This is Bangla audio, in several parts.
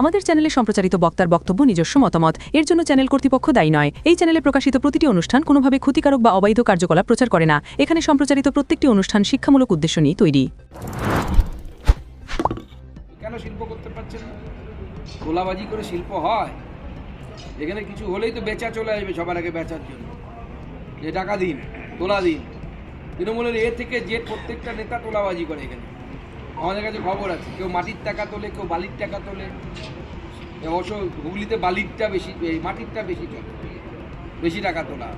আমাদের চ্যানেলে সম্প্রচারিত বক্তার বক্তব্য, নিজস্ব মতামত, এর জন্য চ্যানেল কর্তৃপক্ষ দায়ী নয়। এই চ্যানেলে প্রকাশিত প্রতিটি অনুষ্ঠান কোনোভাবে ক্ষতিকারক বা অবৈধ কার্যকলাপ প্রচার করে না। এখানে সম্প্রচারিত প্রত্যেকটি অনুষ্ঠান শিক্ষামূলক উদ্দেশ্য নিয়ে তৈরি। কেন শিল্প করতে পারছেন না? তোলাবাজি করে শিল্প হয়? এখানে কিছু হলেই তো বেচা চলে আসবে সবার আগে বেচার জন্য। যে টাকা দিন, তোলা দিন। তৃণমূলের এ থেকে যে প্রত্যেকটা নেতা তোলাবাজি করে এখানে। আমাদের কাছে খবর আছে, কেউ মাটির টাকা তোলে, কেউ বালির টাকা তোলে। অবশ্য হুগলিতে বালিরটা বেশি এই মাটিরটা বেশি চলে, বেশি টাকা তোলা।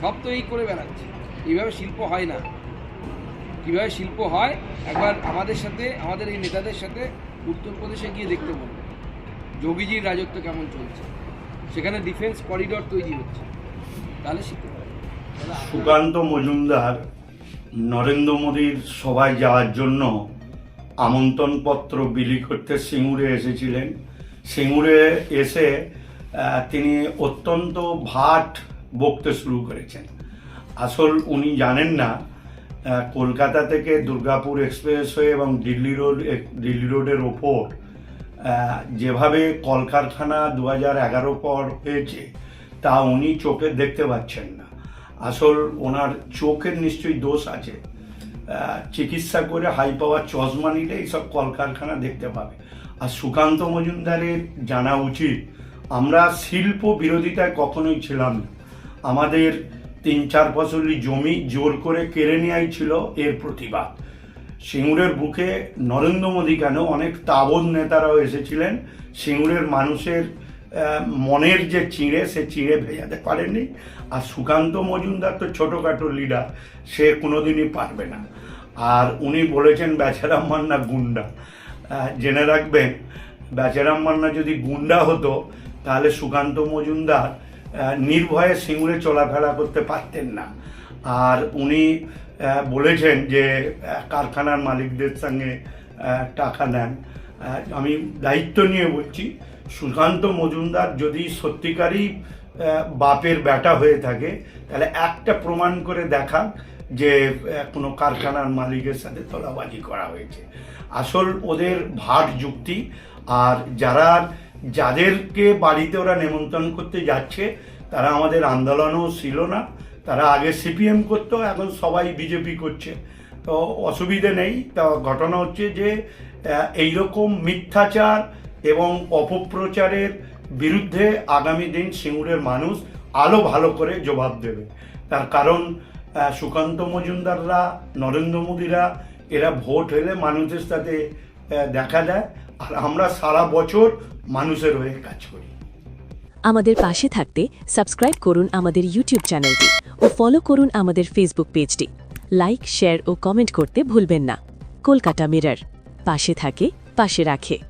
সব তো এই করে বেড়াচ্ছে। এইভাবে শিল্প হয় না। কীভাবে শিল্প হয়, একবার আমাদের সাথে, আমাদের এই নেতাদের সাথে উত্তরপ্রদেশে গিয়ে দেখতে বলব যোগীজির রাজত্ব কেমন চলছে? সেখানে ডিফেন্স করিডর তৈরি হচ্ছে। তাহলে শিখতে সুকান্ত মজুমদার, নরেন্দ্র মোদীর সভায় যাওয়ার জন্য আমন্ত্রণপত্র বিলি করতে সিঙ্গুরে এসেছিলেন। সিঙ্গুরে এসে তিনি অত্যন্ত ভাট বকতে শুরু করেছেন। আসল উনি জানেন না কলকাতা থেকে দুর্গাপুর এক্সপ্রেস হয়ে এবং দিল্লি রোড দিল্লি রোডের ওপর যেভাবে কলকারখানা দু হাজার এগারো পর হয়েছে, তা উনি চোখে দেখতে পাচ্ছেন না। আসল ওনার চোখের নিশ্চয়ই দোষ আছে। চিকিৎসা করে হাই পাওয়ার চশমা নিলে এইসব কলকারখানা দেখতে পাবে। আর সুকান্ত মজুমদারের জানা উচিত, আমরা শিল্প বিরোধিতায় কখনোই ছিলাম না। আমাদের তিন চার ফসলি জমি জোর করে কেড়ে নেওয়াই ছিল এর প্রতিবাদ। সিঙ্গুরের বুকে নরেন্দ্র মোদী কেন অনেক তাবৎ নেতারাও এসেছিলেন, সিঙ্গুরের মানুষের মনের যে চিঁড়ে, সে চিঁড়ে ভেজাতে পারেননি। আর সুকান্ত মজুমদার তো ছোটোখাটো লিডার সে কোনোদিনই পারবে না। আর উনি বলেছেন, বেচারাম মান্না গুন্ডা। জেনে রাখবেন, বেচারাম মান্না যদি গুন্ডা হতো, তাহলে সুকান্ত মজুমদার নির্ভয়ে সিঙ্গুরে চলাফেরা করতে পারতেন না। আর উনি বলেছেন যে কারখানার মালিকদের সঙ্গে টাকা নেন। আমি দায়িত্ব নিয়ে বলছি সুকান্ত মজুমদার যদি সত্যিকারই বাপের ব্যাটা হয়ে থাকে, তাহলে একটা প্রমাণ করে দেখান যে কোনো কারখানার মালিকের সাথে তোলাবাজি করা হয়েছে। আসল ওদের ভাট যুক্তি, আর যারা, যাদেরকে বাড়িতে ওরা নেমন্তন্ন করতে যাচ্ছে, তারা আমাদের আন্দোলনও ছিল না, তারা আগে সিপিএম করতো, এখন সবাই বিজেপি করছে। তো অসুবিধে নেই, তা ঘটনা হচ্ছে যে এইরকম মিথ্যাচার এবং অপপ্রচারের বিরুদ্ধে আগামী দিন সিঙ্গুরের মানুষ আলো ভালো করে জবাব দেবে। তার কারণ সুকান্ত মজুমদাররা, নরেন্দ্র মোদীরা, এরা ভোট হলে মানুষের সাথে দেখা দেয় আর আমরা সারা বছর মানুষের হয়ে কাজ করি। আমাদের পাশে থাকতে সাবস্ক্রাইব করুন আমাদের ইউটিউব চ্যানেলটি ও ফলো করুন আমাদের ফেসবুক পেজটি। লাইক, শেয়ার ও কমেন্ট করতে ভুলবেন না। কলকাতা মিরর। পাশে থাকে পাশে রাখে।